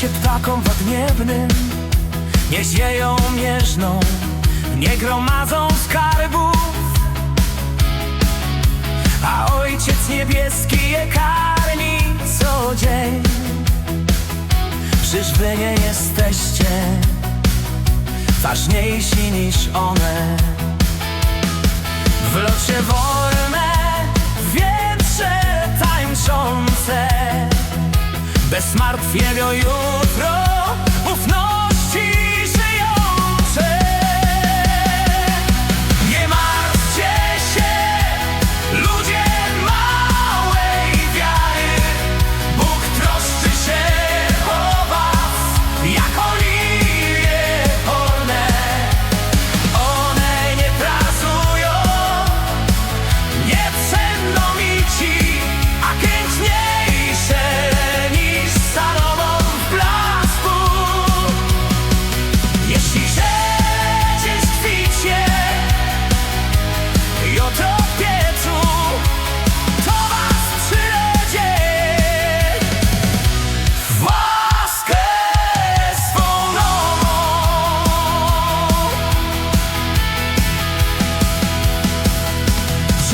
się ptakom podniebnym Nie zieją mierzną Nie gromadzą skarbów. A ojciec niebieski je karmi co dzień. Czyż wy nie jesteście Ważniejsi niż one. W locie wolne Bez martwiego jutro. Ufności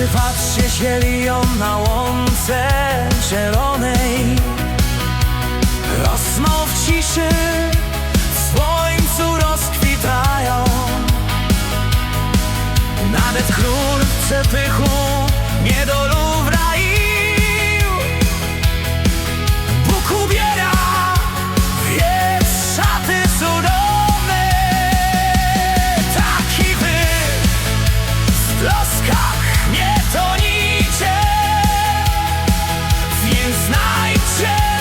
Przypatrzcie się liją na łące zielonej? Rosną w ciszy, w słońcu rozkwitają. Nawet król tych night.